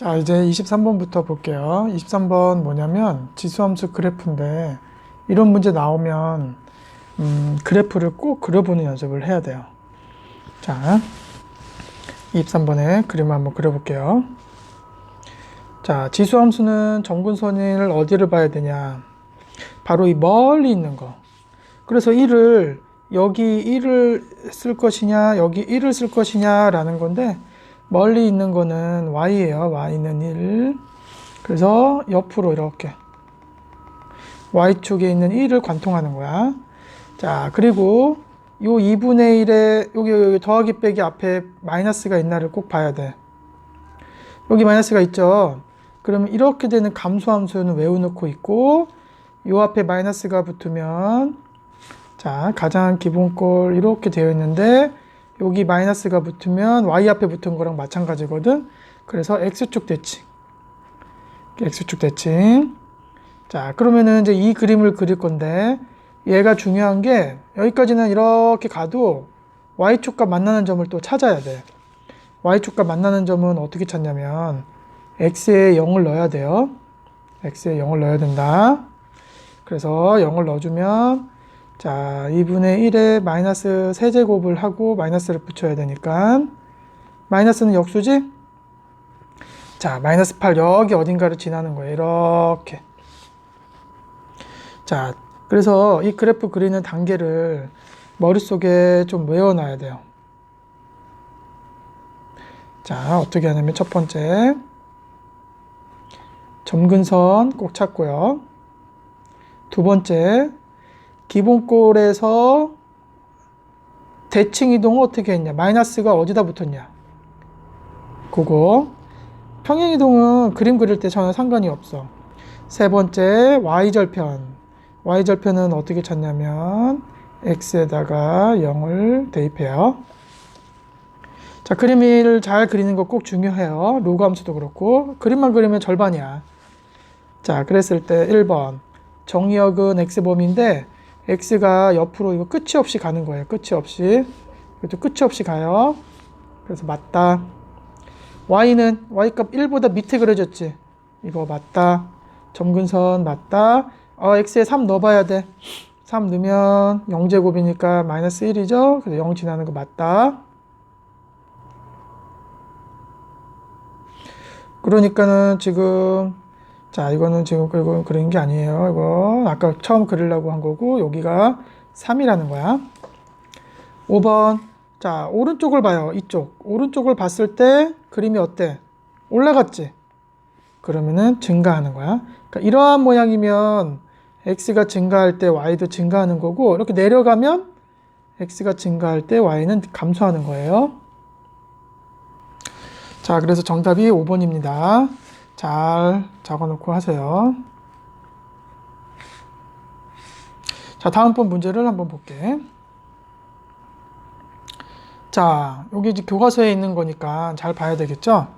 자, 이제 23번부터 볼게요. 23번 뭐냐면 지수함수 그래프인데 이런 문제 나오면 음, 그래프를 꼭 그려보는 연습을 해야 돼요. 자, 23번에 그림을 한번 그려볼게요. 자, 지수함수는 정근선을 어디를 봐야 되냐? 바로 이 멀리 있는 거. 그래서 1을 여기 1을 쓸 것이냐, 여기 1을 쓸 것이냐 라는 건데 멀리 있는 거는 y예요. y는 1. 그래서 옆으로 이렇게 y축에 있는 1을 관통하는 거야. 자, 그리고 요 2분의 1에 여기, 여기 더하기 빼기 앞에 마이너스가 있나를 꼭 봐야 돼. 여기 마이너스가 있죠. 그러면 이렇게 되는 감소함수는 외워놓고 있고 요 앞에 마이너스가 붙으면 자 가장 기본꼴 이렇게 되어 있는데 여기 마이너스가 붙으면 y 앞에 붙은 거랑 마찬가지거든. 그래서 x축 대칭. x축 대칭. 자, 그러면은 이제 이 그림을 그릴 건데 얘가 중요한 게 여기까지는 이렇게 가도 y축과 만나는 점을 또 찾아야 돼. y축과 만나는 점은 어떻게 찾냐면 x에 0을 넣어야 돼요. x에 0을 넣어야 된다. 그래서 0을 넣어주면 자, 2분의 1에 마이너스 세제곱을 하고 마이너스를 붙여야 되니까 마이너스는 역수지? 자, 마이너스 8 여기 어딘가를 지나는 거예요. 이렇게. 자, 그래서 이 그래프 그리는 단계를 머릿속에 좀 외워놔야 돼요. 자, 어떻게 하냐면 첫 번째 점근선 꼭 찾고요. 두 번째 기본꼴에서 대칭 이동을 어떻게 했냐? 마이너스가 어디다 붙었냐? 그거. 평행 이동은 그림 그릴 때 전혀 상관이 없어. 세 번째 y절편. y절편은 어떻게 찾냐면 x에다가 0을 대입해요. 자, 그림을 잘 그리는 거 꼭 중요해요. 로그 함수도 그렇고 그림만 그리면 절반이야. 자, 그랬을 때 1번 정의역은 x범위인데 x가 옆으로 이거 끝이 없이 가는 거예요. 끝이 없이. 이것도 끝이 없이 가요. 그래서 맞다. y는 y값 1보다 밑에 그려졌지. 이거 맞다. 점근선 맞다. 어, x에 3 넣어봐야 돼. 3 넣으면 0제곱이니까 마이너스 1이죠. 그래서 0 지나는 거 맞다. 그러니까는 지금 자, 이거는 지금 그리고 그린 게 아니에요. 이거 아까 처음 그리려고 한 거고 여기가 3이라는 거야. 5번. 자, 오른쪽을 봐요. 이쪽. 오른쪽을 봤을 때 그림이 어때? 올라갔지? 그러면은 증가하는 거야. 그러니까 이러한 모양이면 x가 증가할 때 y도 증가하는 거고 이렇게 내려가면 x가 증가할 때 y는 감소하는 거예요. 자, 그래서 정답이 5번입니다. 잘 적어놓고 하세요. 자, 다음번 문제를 한번 볼게. 자, 여기 이제 교과서에 있는 거니까 잘 봐야 되겠죠?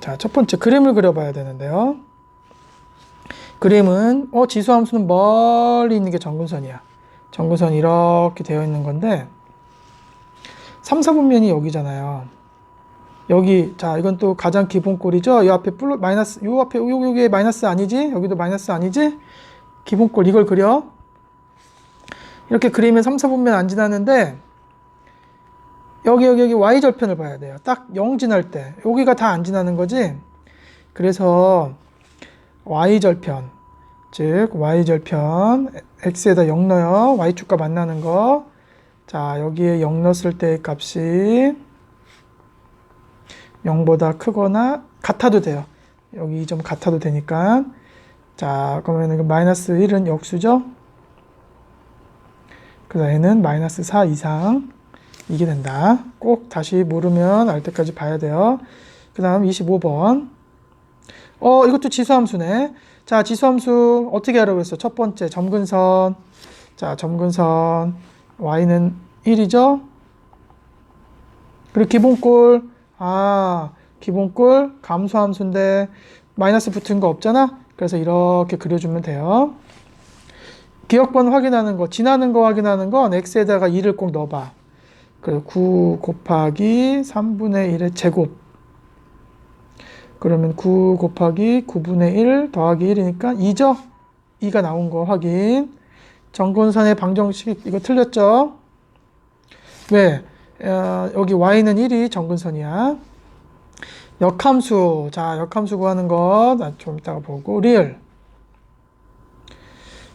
자, 첫 번째 그림을 그려봐야 되는데요. 그림은, 어, 지수함수는 멀리 있는 게 정근선이야. 정근선이 이렇게 되어 있는 건데, 3, 4분면이 여기잖아요. 여기 자 이건 또 가장 기본 꼴이죠. 이 앞에 플러 마이너스 요 앞에 요 요게 마이너스 아니지? 여기도 마이너스 아니지? 기본 꼴 이걸 그려. 이렇게 그리면 3, 4분면 안 지나는데 여기 여기 여기 y 절편을 봐야 돼요. 딱 0 지날 때 여기가 다 안 지나는 거지. 그래서 y 절편 즉 y 절편 x에다 0 넣어요. y축과 만나는 거. 자 여기에 0 넣었을 때의 값이 0보다 크거나 같아도 돼요. 여기 이점 같아도 되니까. 자, 그러면 마이너스 1은 역수죠? 그 다음에는 마이너스 4 이상. 이게 된다. 꼭 다시 모르면 알 때까지 봐야 돼요. 그 다음 25번. 어, 이것도 지수함수네. 자, 지수함수 어떻게 하라고 했어? 첫 번째, 점근선. 자, 점근선. y는 1이죠? 그리고 기본꼴. 아, 기본꼴 감소함수인데 마이너스 붙은 거 없잖아? 그래서 이렇게 그려주면 돼요. 기억번 확인하는 거, 지나는 거 확인하는 건 x에다가 2를 꼭 넣어봐. 그리고 9 곱하기 3분의 1의 제곱. 그러면 9 곱하기 9분의 1 더하기 1이니까 2죠? 2가 나온 거 확인. 정근선의 방정식 이거 틀렸죠? 왜? 어, 여기 y는 1이 정근선이야. 역함수. 자, 역함수 구하는 것. 나좀 이따가 보고. 리을.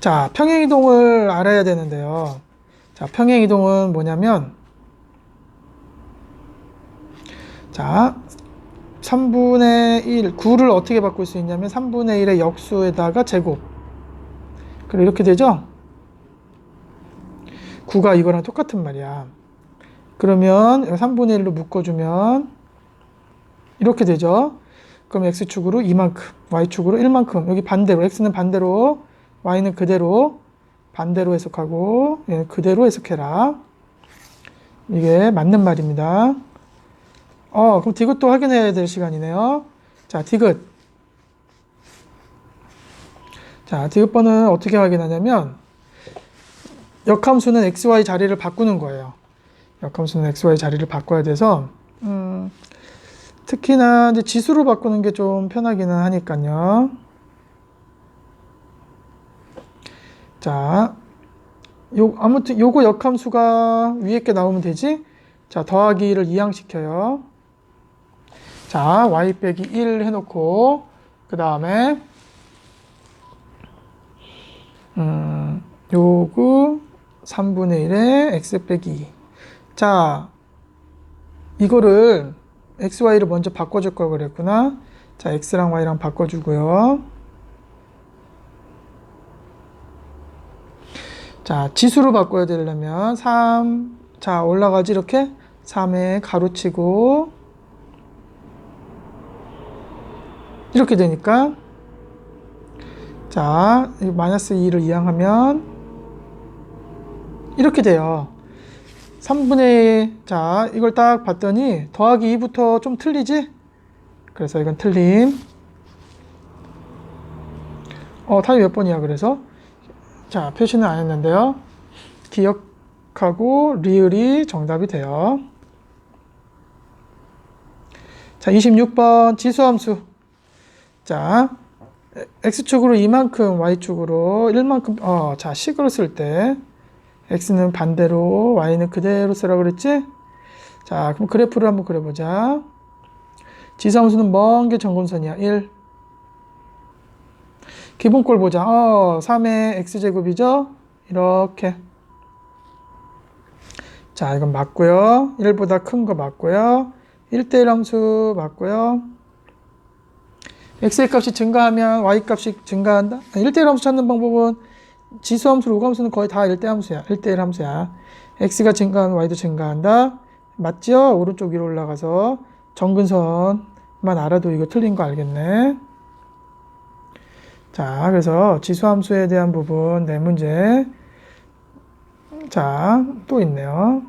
자, 평행이동을 알아야 되는데요. 자, 평행이동은 뭐냐면, 자, 3분의 1, 9를 어떻게 바꿀 수 있냐면 3분의 1의 역수에다가 제곱. 그래, 이렇게 되죠? 9가 이거랑 똑같은 말이야. 그러면 3분의 1로 묶어주면 이렇게 되죠? 그럼 x축으로 이만큼, y축으로 1만큼. 여기 반대로, x는 반대로, y는 그대로, 반대로 해석하고, 얘는 그대로 해석해라. 이게 맞는 말입니다. 어, 그럼 디귿도 확인해야 될 시간이네요. 자, 디귿. 자, 디귿번은 어떻게 확인하냐면, 역함수는 xy 자리를 바꾸는 거예요. 역함수는 xy 자리를 바꿔야 돼서, 음, 특히나 이제 지수로 바꾸는 게 좀 편하기는 하니까요. 자, 요, 아무튼 요거 역함수가 위에 게 나오면 되지? 자, 더하기를 이항시켜요. 자, y 빼기 1 해놓고, 그 다음에, 음, 요거 3분의 1에 x 빼기 2. 자, 이거를 x, y를 먼저 바꿔줄 걸 그랬구나. 자, x랑 y랑 바꿔주고요. 자, 지수로 바꿔야 되려면 3, 자, 올라가지 이렇게 3에 가로치고 이렇게 되니까 자, 이 마이너스 2를 이항하면 이렇게 돼요. 3분의 자 이걸 딱 봤더니 더하기 2부터 좀 틀리지? 그래서 이건 틀림. 어 답이 몇 번이야 그래서? 자 표시는 안 했는데요. 기억하고 리을이 정답이 돼요. 자 26번 지수함수. 자 x축으로 이만큼 y축으로 1만큼 어 자 식으로 쓸 때 x는 반대로 y는 그대로 쓰라 그랬지? 자, 그럼 그래프를 한번 그려보자. 지수함수는 먼 게 정근선이야. 1. 기본꼴 보자. 어, 3의 x제곱이죠? 이렇게. 자, 이건 맞고요. 1보다 큰 거 맞고요. 1대1 함수 맞고요. x의 값이 증가하면 y 값이 증가한다? 1대1 함수 찾는 방법은 지수함수, 로함수는 거의 다 1대 함수야. 1대1 함수야. x가 증가하면 y도 증가한다. 맞죠? 오른쪽 위로 올라가서 정근선만 알아도 이거 틀린 거 알겠네. 자, 그래서 지수함수에 대한 부분 네 문제. 자, 또 있네요.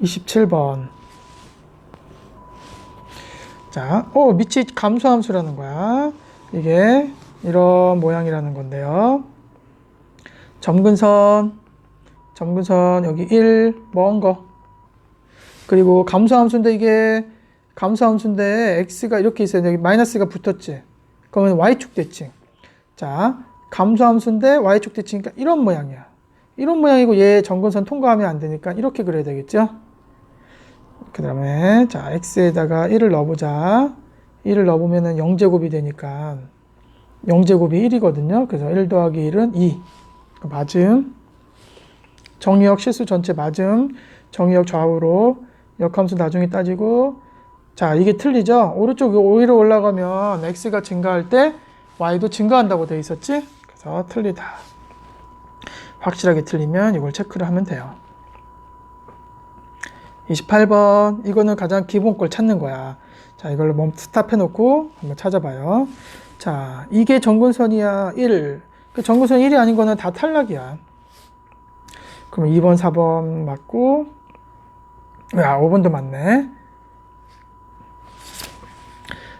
27번. 자, 어, 밑이 감소함수라는 거야. 이게 이런 모양이라는 건데요. 점근선, 점근선 여기 1, 먼 거. 그리고 감소함수인데 이게 감소함수인데 x가 이렇게 있어요. 여기 마이너스가 붙었지. 그러면 y축 대칭. 자, 감소함수인데 y축 대칭이니까 이런 모양이야. 이런 모양이고 얘 점근선 통과하면 안 되니까 이렇게 그려야 되겠죠. 그 다음에 자 x에다가 1을 넣어보자. 1을 넣어보면 0제곱이 되니까 0제곱이 1이거든요. 그래서 1 더하기 1은 2. 맞음. 정의역 실수 전체 맞음. 정의역 좌우로 역함수 나중에 따지고 자 이게 틀리죠? 오른쪽 위로 올라가면 x가 증가할 때 y도 증가한다고 돼 있었지? 그래서 틀리다. 확실하게 틀리면 이걸 체크를 하면 돼요. 28번 이거는 가장 기본 걸 찾는 거야. 자, 이걸로 멈 스탑해 놓고 한번 찾아봐요. 자, 이게 정근선이야. 1. 그 정근선 1이 아닌 거는 다 탈락이야. 그럼 2번, 4번 맞고, 야, 5번도 맞네.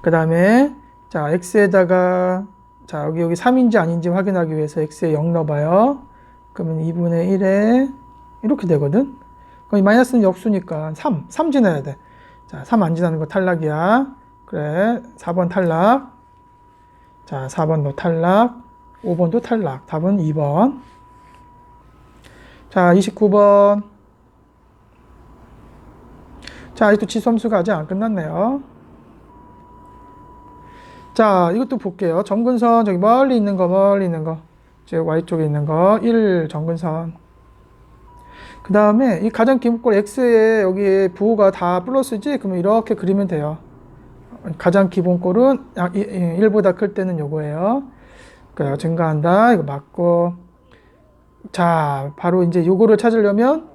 그 다음에, 자, x에다가, 자, 여기, 여기 3인지 아닌지 확인하기 위해서 x에 0 넣어봐요. 그러면 2분의 1에, 이렇게 되거든? 그럼 이 마이너스는 역수니까 3, 3 지나야 돼. 자, 3 안 지나는 거 탈락이야. 그래. 4번 탈락. 자, 4번 너 탈락. 5번도 탈락. 답은 2번. 자, 29번. 자, 아직도 지수함수가 아직 안 끝났네요. 자, 이것도 볼게요. 정근선, 저기 멀리 있는 거, 멀리 있는 거. 제 Y쪽에 있는 거, 1 정근선. 그 다음에 이 가장 기본꼴 X에 여기 부호가 다 플러스지? 그러면 이렇게 그리면 돼요. 가장 기본꼴은 1보다 클 때는 요거예요. 그래요. 증가한다. 이거 맞고. 자, 바로 이제 요거를 찾으려면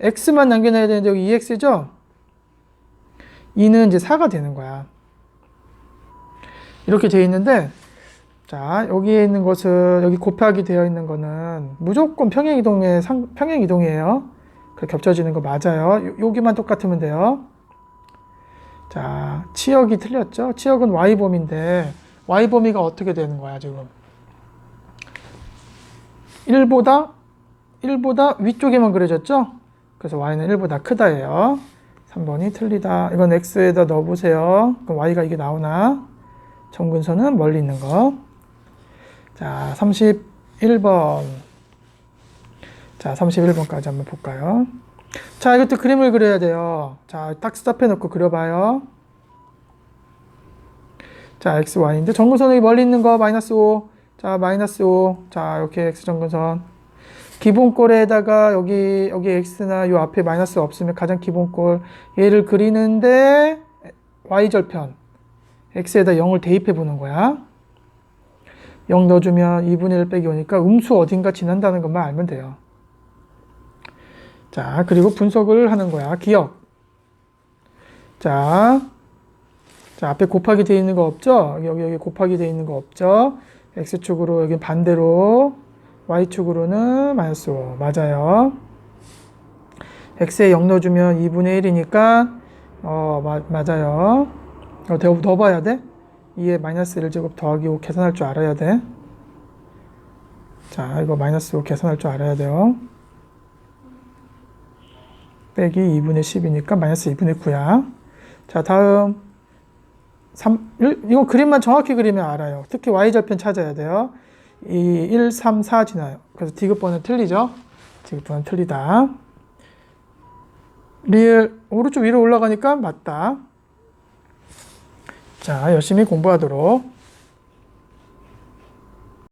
X만 남겨놔야 되는데 여기 2X죠? 2는 이제 4가 되는 거야. 이렇게 되어 있는데, 자, 여기에 있는 것은, 여기 곱하기 되어 있는 거는 무조건 평행이동의 상, 평행이동이에요. 그 겹쳐지는 거 맞아요. 요- 여기만 똑같으면 돼요. 자, 치역이 틀렸죠? 치역은 Y범인데, Y범위가 어떻게 되는 거야, 지금? 1보다, 1보다 위쪽에만 그려졌죠? 그래서 Y는 1보다 크다예요. 3번이 틀리다. 이건 X에다 넣어보세요. 그럼 Y가 이게 나오나? 정근선은 멀리 있는 거. 자, 31번. 자, 31번까지 한번 볼까요? 자, 이것도 그림을 그려야 돼요. 자, 딱 스탑해 놓고 그려봐요. 자, x, y인데 정근선이 멀리 있는 거 마이너스 5. 자, 마이너스 5. 자, 이렇게 x 정근선. 기본꼴에다가 여기 여기 x나 요 앞에 마이너스 없으면 가장 기본꼴 얘를 그리는데 y 절편 x에다 0을 대입해 보는 거야. 0 넣어주면 2분의 1 빼기 오니까 음수 어딘가 지난다는 것만 알면 돼요. 자, 그리고 분석을 하는 거야. 기억. 자, 자, 앞에 곱하기 되어 있는 거 없죠? 여기, 여기 곱하기 되어 있는 거 없죠? X축으로, 여기 반대로, Y축으로는 마이너스 5. 맞아요. X에 0 넣어주면 2분의 1이니까, 어, 마, 맞아요. 어, 더, 더 봐야 돼? 2에 마이너스 1제곱 더하기 5 계산할 줄 알아야 돼. 자, 이거 마이너스 5 계산할 줄 알아야 돼요. 빼기 2분의 10이니까 마이너스 2분의 9야. 자, 다음. 3, 1, 이거 그림만 정확히 그리면 알아요. 특히 Y절편 찾아야 돼요. 이 1, 3, 4 지나요. 그래서 디귿번은 틀리죠? 디귿번은 틀리다. 리을 오른쪽 위로 올라가니까 맞다. 자, 열심히 공부하도록.